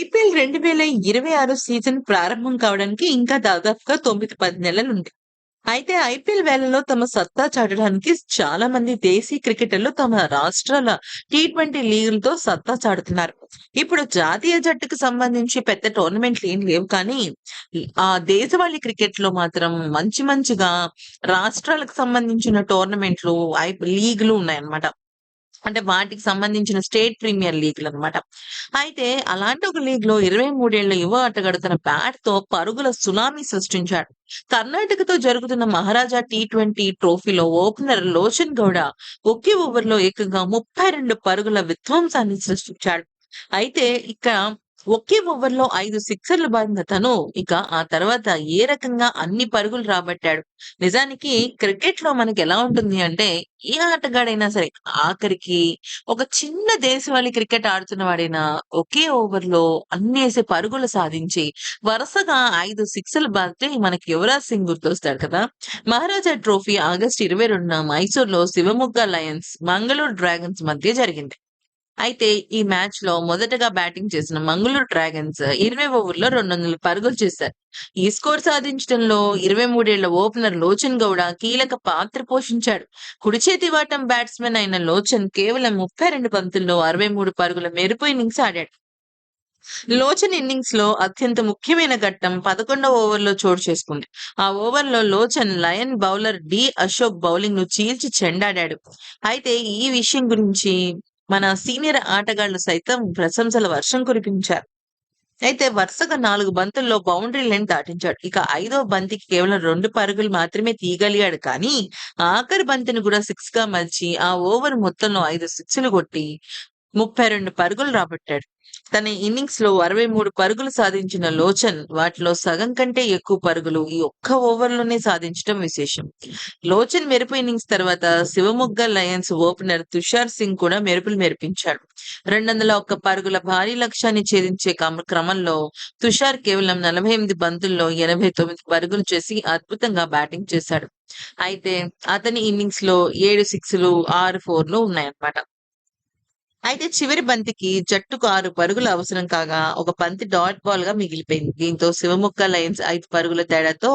IPL రెండు వేల ఇరవై ఆరు సీజన్ ప్రారంభం కావడానికి ఇంకా దాదాపుగా తొమ్మిది పది నెలలు అయితే ఐపీఎల్ వేళలో తమ సత్తా చాటడానికి చాలా మంది దేశీ క్రికెటర్లు తమ రాష్ట్రాల టీ ట్వంటీ లీగులతో సత్తా చాటుతున్నారు. ఇప్పుడు జాతీయ జట్టుకు సంబంధించి పెద్ద టోర్నమెంట్లు ఏం లేవు కానీ ఆ దేశవాళీ క్రికెట్లో మాత్రం మంచి మంచిగా రాష్ట్రాలకు సంబంధించిన టోర్నమెంట్లు ఐ లీగ్లు ఉన్నాయన్నమాట. అంటే వాటికి సంబంధించిన స్టేట్ ప్రీమియర్ లీగ్లు అనమాట అయితే అలాంటి ఒక లీగ్‌లో 23 ఏళ్ళ యువ ఆటగాడు తన బ్యాట్‌తో పరుగుల సునామీ సృష్టించాడు. కర్ణాటకతో జరుగుతున్న మహారాజా టీ20 ట్రోఫీలో ఓపెనర్ లోచన్ గౌడ ఒకే ఓవర్‌లో ఏకంగా 32 పరుగుల విధ్వంసాన్ని సృష్టించాడు. అయితే ఇక్కడ ఒకే ఓవర్‌లో ఐదు సిక్సర్లు బాదిన తను ఇక ఆ తర్వాత ఏ రకంగా అన్ని పరుగులు రాబట్టాడు. నిజానికి క్రికెట్లో మనకి ఎలా ఉంటుంది అంటే ఏ ఆటగాడైనా సరే ఆఖరికి ఒక చిన్న దేశవాళీ క్రికెట్ ఆడుతున్న వాడైనా ఒకే ఓవర్‌లో అన్నేసి పరుగులు సాధించి వరుసగా ఐదు సిక్స్‌లు బాధితే మనకి యువరాజ్ సింగ్ గుర్తొస్తాడు కదా! మహారాజా ట్రోఫీ ఆగస్టు 22న మైసూర్‌లో శివమొగ్గ లయన్స్, మంగళూరు డ్రాగన్స్ మధ్య జరిగింది. అయితే ఈ మ్యాచ్లో మొదటగా బ్యాటింగ్ చేసిన మంగళూరు డ్రాగన్స్ 20 ఓవర్‌లో 200 పరుగులు చేశారు. ఈ స్కోర్ సాధించడంలో ఇరవై మూడేళ్ళ ఓపెనర్ లోచన్ గౌడ కీలక పాత్ర పోషించాడు. కుడి చేతి వాటం బ్యాట్స్‌మన్ అయిన లోచన్ కేవలం ముప్పై రెండు పంతుల్లో అరవై మూడు పరుగుల మెరుపు ఇన్నింగ్స్ ఆడాడు. లోచన్ ఇన్నింగ్స్‌లో అత్యంత ముఖ్యమైన ఘట్టం 11వ ఓవర్‌లో చోటు చేసుకుంది. ఆ ఓవర్‌లో Lochan lion bowler D. Ashok బౌలింగ్ను చీల్చి చెండాడాడు. అయితే ఈ విషయం గురించి మన సీనియర్ ఆటగాళ్ళు సైతం ప్రశంసల వర్షం కురిపించారు. అయితే వరుసగా నాలుగు బంతుల్లో బౌండరీ లైన్ దాటించాడు. ఇక ఐదో బంతికి కేవలం రెండు పరుగులు మాత్రమే తీయగలిగాడు కానీ ఆఖరి బంతిని కూడా సిక్స్గా మలిచి ఆ ఓవర్ మొత్తంలో ఐదు సిక్స్‌లు కొట్టి 32 పరుగులు రాబట్టాడు. తన ఇన్నింగ్స్లో అరవై మూడు పరుగులు సాధించిన లోచన్ వాటిలో సగం కంటే ఎక్కువ పరుగులు ఈ ఒక్క ఓవర్‌లోనే సాధించడం విశేషం. లోచన్ మెరుపు ఇన్నింగ్స్ తర్వాత శివమొగ్గ లయన్స్ ఓపెనర్ తుషార్ సింగ్ కూడా మెరుపులు మెరిపించాడు. 201 పరుగుల భారీ లక్ష్యాన్ని ఛేదించే క్రమంలో తుషార్ కేవలం 48 బంతుల్లో 89 పరుగులు చేసి అద్భుతంగా బ్యాటింగ్ చేశాడు. అయితే అతని ఇన్నింగ్స్లో ఏడు సిక్స్‌లు, ఆరు ఫోర్‌లు ఉన్నాయన్నమాట. అయితే చివరి బంతికి జట్టుకు ఆరు పరుగులు అవసరం కాగా ఒక బంతి డాట్ బాల్గా మిగిలిపోయింది. దీంతో శివముక్క లయన్స్ ఐదు పరుగుల తేడాతో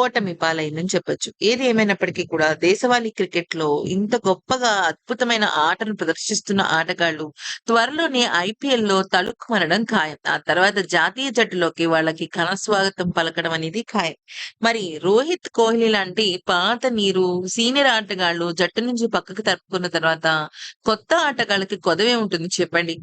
ఓటమి పాలైందని చెప్పొచ్చు. ఏది ఏమైనప్పటికీ కూడా దేశవాళీ క్రికెట్లో ఇంత గొప్పగా అద్భుతమైన ఆటను ప్రదర్శిస్తున్న ఆటగాళ్ళు త్వరలోనే ఐపీఎల్‌లో తళుక్కుమనడం ఖాయం. ఆ తర్వాత జాతీయ జట్టులోకి వాళ్ళకి ఘన స్వాగతం పలకడం అనేది ఖాయం. మరి రోహిత్ కోహ్లీ లాంటి పాత నీరు సీనియర్ ఆటగాళ్ళు జట్టు నుంచి పక్కకు తప్పుకున్న తర్వాత కొత్త ఆటగాళ్ళకి పదవి ఉంటుంది చెప్పండి.